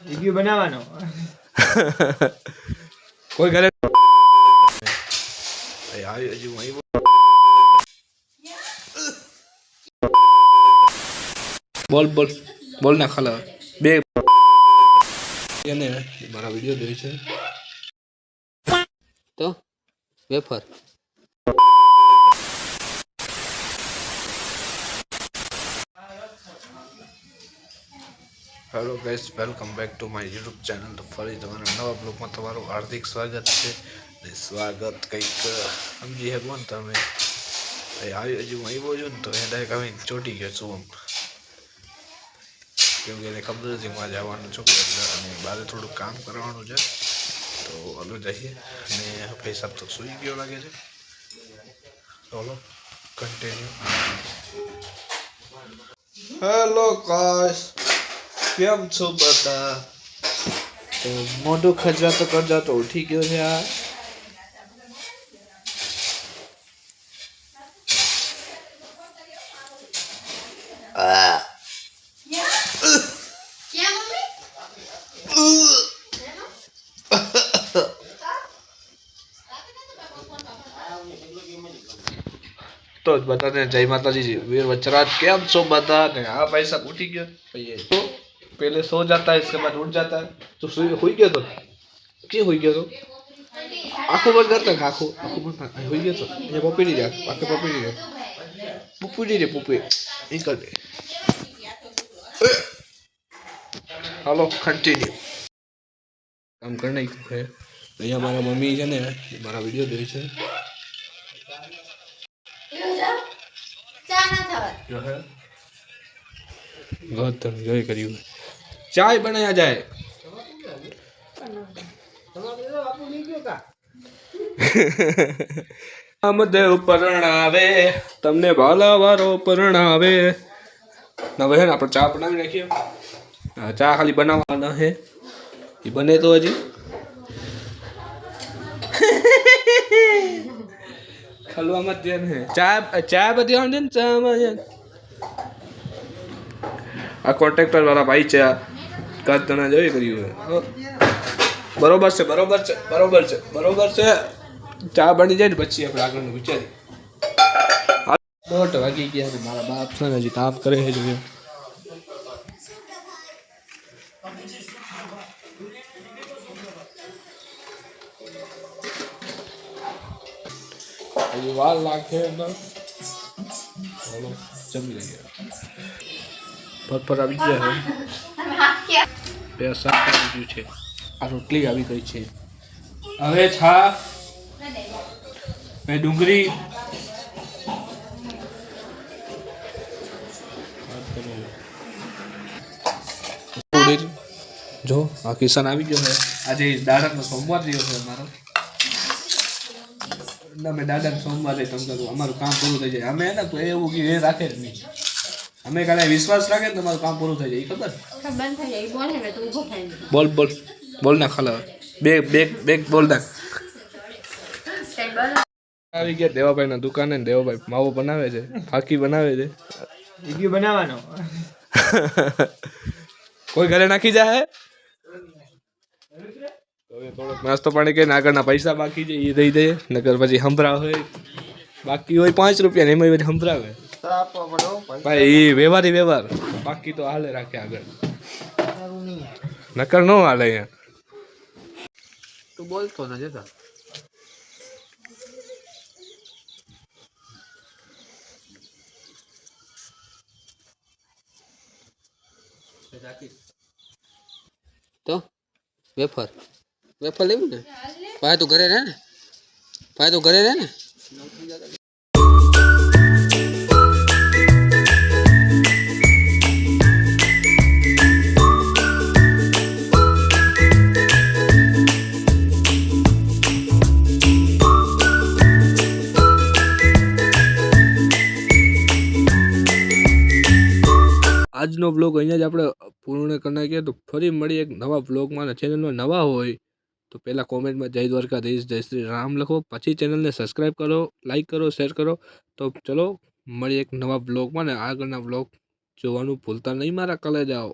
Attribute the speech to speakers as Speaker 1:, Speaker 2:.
Speaker 1: Video બનાવવાનો.
Speaker 2: કોઈ ઘરે આવ્યો હજુ આવ્યો બોલ બોલ બોલ ના ખાલા. બે. એને મારા વીડિયો જોઈ છે.
Speaker 3: તો wafer.
Speaker 2: Hello guys welcome back to my YouTube channel તો ફરી તમારા નવા બ્લોગમાં તમારું હાર્દિક સ્વાગત છે ને સ્વાગત કંઈક સમજી શકો ને તમે. આવ્યો આવી હજુ આવ્યો છું ને તો એ ડાયરેક્ટ આવી ચોટી ગયો છું આમ. કેમ કે એને ખબર હતી માં જવાનું છું અને બહાર થોડું કામ કરવાનું છે. તો હલો જઈએ. અને સાહેબ તો સૂઈ ગયો લાગે છે. ચલો કન્ટિન્યુ હેલો ગાઈસ કેમ છો બતા તો મોઢું ખજવાતો કરજાતો ઉઠી ગયો છે આ. તો બધાને જય માતાજી વીર વચરાજ. કેમ છો બધાને? આ પૈસા ઉઠી ગયો. पहले सो जाता है इसके बाद उठ जाता है तो सोई हुई गया तो કે હોઈ ગયો તો આખો બંધ કરતા ને આખો આખો બંધ કર. હોઈ ગયો તો એ પપીડી રે આખે પપીડી રે પુપુડી રે પુપી એ કર દે હાલો કન્ટિન્યુ કામ કર નાખ્યું છે અહીંયા મારા મમ્મી છે ને એ મારા વિડીયો જોઈ છે
Speaker 4: ચા ના થવા
Speaker 2: જો હે ગૌતમ જોઈ કર્યું ચાય બનાયા જાય. રામદેવ પરણાવે તમને ભાલાવારો પરણાવે હવે હે ને આપણે ચા બનાવી નાખીએ. ચા ખાલી બનાવવાના હે. એ બને તો હજી. ખલવામાં જ ને. ચા ચા બધી આવડે ને ચામાં. આ કોન્ટ્રાક્ટર વાળા ભાઈ છે કાચ તણા જવી કર્યું બરોબર છે બરોબર છે બરોબર છે બરોબર છે. ચા બની જાય ને પછી આપણે આગળનું વિચારી દોઢ વાગી ગયા મારા બાપ છે ને હજી કામ કરે છે જોઈએ હજી વાર લાગે અંદર. ચાલો જમી લઈએ. ફરફર આવી ગયા બે શાક આવી ગયું છે. આ રોટલી આવી ગઈ છે. હવે છા. હવે ડુંગળી. જો આ કિસાન આવી ગયો છે. આજે દાદાનો સોમવાર રહ્યો છે અમારો. ના મેં દાદાને સોમવારે તમને કહું, અમારું કામ પૂરું થઈ જાય. અમે એને ને તો એવું કે એ રાખે જ નહીં. અમે કાલે વિશ્વાસ રાખે ને તમારું કામ પૂરું થઈ જાય એ ખબર?
Speaker 4: થઈ જાય બોલે ને
Speaker 2: બોલ બોલ બોલ ના ખાલા. બે બે બે બોલ ના. આવી ગયા દેવાભાઈ ના દુકાને દેવાભાઈ માવો બનાવે છે ફાકી બનાવે છે.
Speaker 1: વીડિયો બનાવવાનો.
Speaker 2: કોઈ ઘરે નાખી જાય નાસ્તો પાણી કરીને આગળના પૈસા બાકી છે એ દઈ દે. નકર પછી હંભરા હોય બાકી હોય પાંચ રૂપિયા ને એમાં હંભરાવે ભાઈ એ વ્યવહારી વ્યવહાર બાકી તો હાલે રાખે આગળ નકર નો હાલે અહીંયા તું બોલતો ન જતા
Speaker 3: તો વેફર વેફર લેવું ને ભાઈ તું ઘરે રહે ને ભાઈ તું ઘરે રહે ને
Speaker 2: આજનો બ્લોગ અહીંયા જ આપણે પૂર્ણ કરી નાખીએ. તો ફરી મળી એક નવા બ્લોગમાં ચેનલમાં નવા હોય, તો પહેલાં કોમેન્ટમાં જય દ્વારકાધીશ, જય શ્રી રામ લખો. પછી ચેનલને સબસ્ક્રાઈબ કરો લાઈક કરો શેર કરો. તો ચલો મળી એક નવા બ્લોગમાં ને આગળના બ્લોગ જોવાનું ભૂલતા નહીં મારા કલેજાઓ.